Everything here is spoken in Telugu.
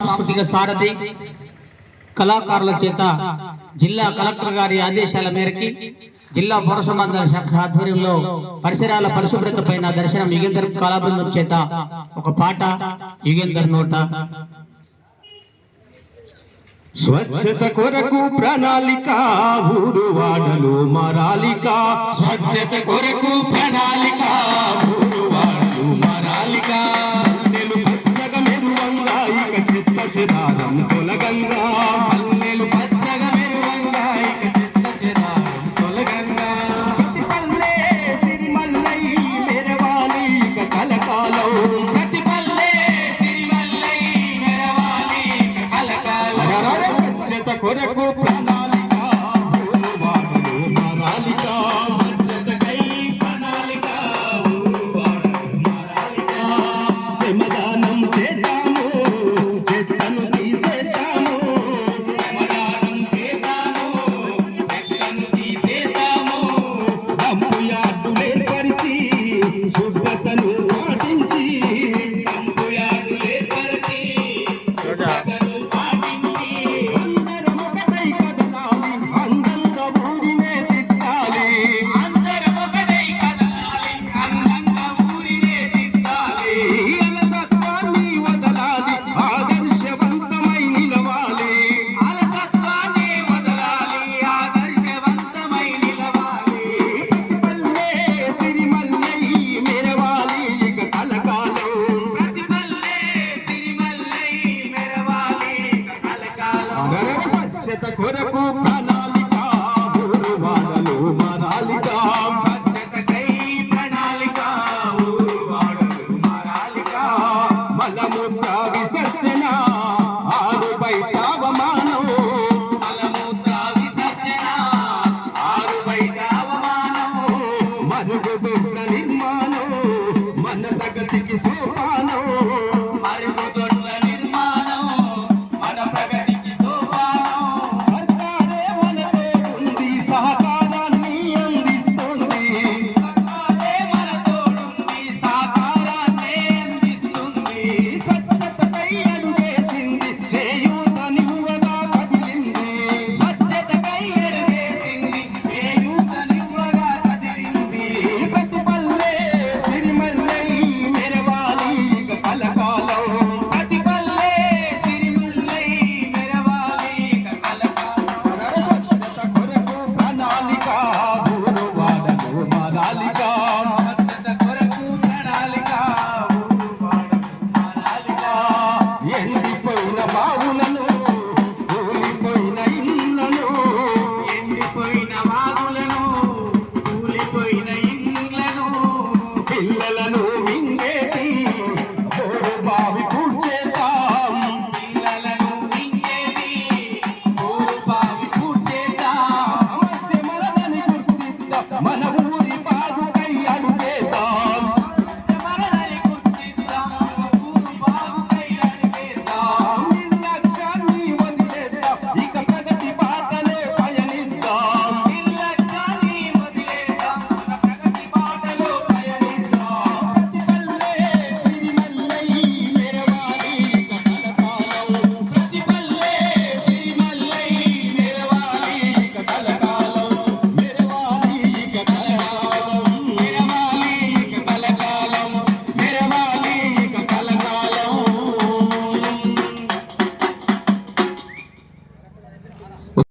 సాంస్కృతిక సారథి కళాకారుల చేత జిల్లా కలెక్టర్ గారి ఆదేశాల మేరకి జిల్లా పౌర సమాధాన శాఖ ఆధ్వర్యంలో పరిసరాల పరిశుభ్రత పైన దర్శనం యుగేందర్ కళాబృందం చేత ఒక పాట యుగేందర్ నోట. స్వచ్ఛత కొరకు ప్రణాళిక ఊరు వాడలు మరాలిక. స్వచ్ఛత కొరకు ప్రణాళిక కొరకు ప్రణాళిక స్వచ్ఛత కొరకు ప్రణాళిక ఊరు వాడలు మరాలిక. స్వచ్ఛతకై ప్రణాళిక ఊరు వాడలు మరాలిక. మలమూత్ర విసర్జన ఆరు బయట అవమానం. మలమూత్ర విసర్జన ఆరు బయట అవమానం. మరుగుదొడ్ల పిందలను